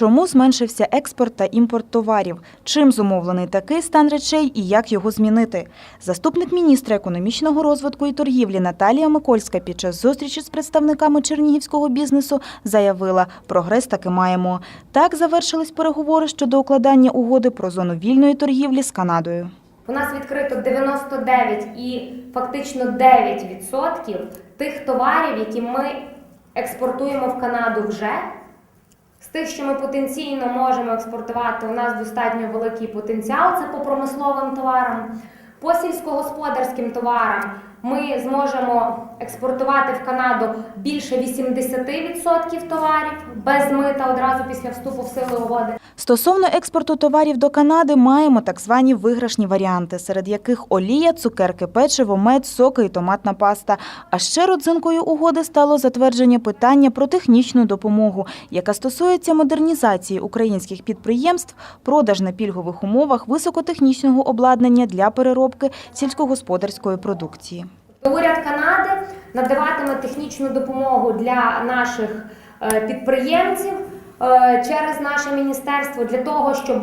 Чому зменшився експорт та імпорт товарів? Чим зумовлений такий стан речей і як його змінити? Заступник міністра економічного розвитку і торгівлі Наталія Микольська під час зустрічі з представниками чернігівського бізнесу заявила, прогрес таки маємо. Так завершились переговори щодо укладання угоди про зону вільної торгівлі з Канадою. У нас відкрито 99 і фактично 9% тих товарів, які ми експортуємо в Канаду вже. З тих, що ми потенційно можемо експортувати, у нас достатньо великий потенціал. Це по промисловим товарам. По сільськогосподарським товарам ми зможемо експортувати в Канаду більше 80% товарів без мита одразу після вступу в силу угоди. Стосовно експорту товарів до Канади маємо так звані виграшні варіанти, серед яких олія, цукерки, печиво, мед, соки і томатна паста. А ще родзинкою угоди стало затвердження питання про технічну допомогу, яка стосується модернізації українських підприємств, продаж на пільгових умовах високотехнічного обладнання для переробки сільськогосподарської продукції. Уряд Канади надаватиме технічну допомогу для наших е, підприємців через наше міністерство для того, щоб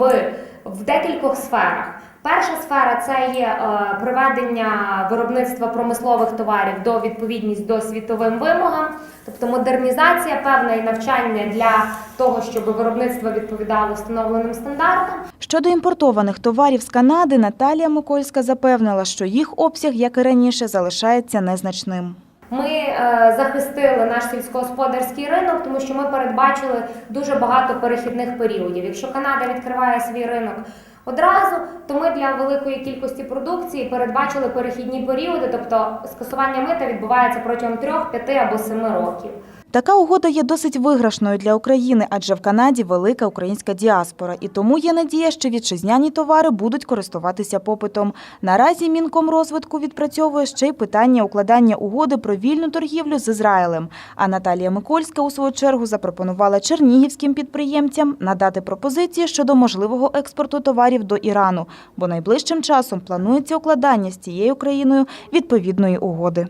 в декількох сферах. Перша сфера це є е, приведення виробництва промислових товарів до відповідність до світовим вимогам, тобто модернізація певна і навчання для того, щоб виробництво відповідало встановленим стандартам. Щодо імпортованих товарів з Канади, Наталія Микольська запевнила, що їх обсяг, як і раніше, залишається незначним. Ми е, захистили наш сільськогосподарський ринок, тому що ми передбачили дуже багато перехідних періодів. Якщо Канада відкриває свій ринок одразу, то ми для великої кількості продукції передбачили перехідні періоди, тобто скасування мита відбувається протягом 3, 5 або 7 років. Така угода є досить виграшною для України, адже в Канаді велика українська діаспора, і тому є надія, що вітчизняні товари будуть користуватися попитом. Наразі Мінкомрозвитку відпрацьовує ще й питання укладання угоди про вільну торгівлю з Ізраїлем. А Наталія Микольська у свою чергу запропонувала чернігівським підприємцям надати пропозиції щодо можливого експорту товарів до Ірану, бо найближчим часом планується укладання з цією країною відповідної угоди.